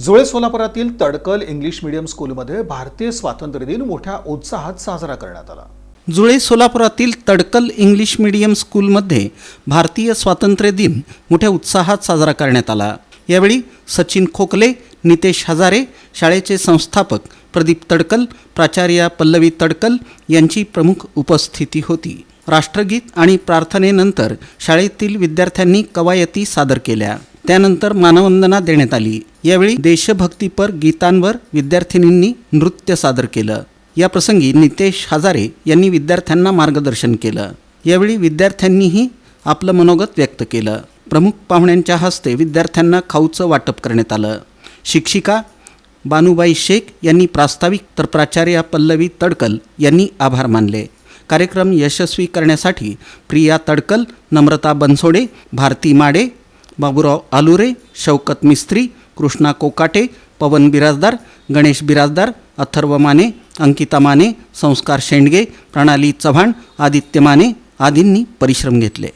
जुळे सोलापुरातील तडकल English medium स्कूलमध्ये भारतीय स्वातंत्र्य दिन मोठ्या उत्साहात साजरा करण्यात आला. जुळे सोलापुरातील तडकल इंग्लिश मीडियम स्कूलमध्ये भारतीय स्वातंत्र्य दिन मोठ्या उत्साहात साजरा करण्यात आला. यावेळी सचिन खोकले नितेश हजारे शाळेचे संस्थापक प्रदीप तडकल प्राचार्या पल्लवी तडकल यांची प्रमुख उपस्थिती होती. राष्ट्रगीत आणि प्रार्थनेनंतर शाळेतील विद्यार्थ्यांनी कवायती सादर केल्या. त्यानंतर मानवंदना देण्यात आली. यावेळी देशभक्तीपर गीतांवर विद्यार्थिनींनी नृत्य सादर केलं. या प्रसंगी नितेश हजारे यांनी विद्यार्थ्यांना मार्गदर्शन केलं. यावेळी विद्यार्थ्यांनीही आपलं मनोगत व्यक्त केलं. प्रमुख पाहुण्यांच्या हस्ते विद्यार्थ्यांना खाऊचं वाटप करण्यात आलं. शिक्षिका बानुबाई शेख यांनी प्रास्ताविक तर प्राचार्या पल्लवी तडकल यांनी आभार मानले. कार्यक्रम यशस्वी करण्यासाठी प्रिया तडकल नम्रता बनसोडे भारती माडे बाबूराव आलुरे शौकत मिस्त्री कृष्णा कोकाटे पवन बिराजदार गणेश बिराजदार अथर्व माने अंकिता माने संस्कार शेंडगे प्रणाली चव्हाण आदित्य माने आदींनी परिश्रम घेतले.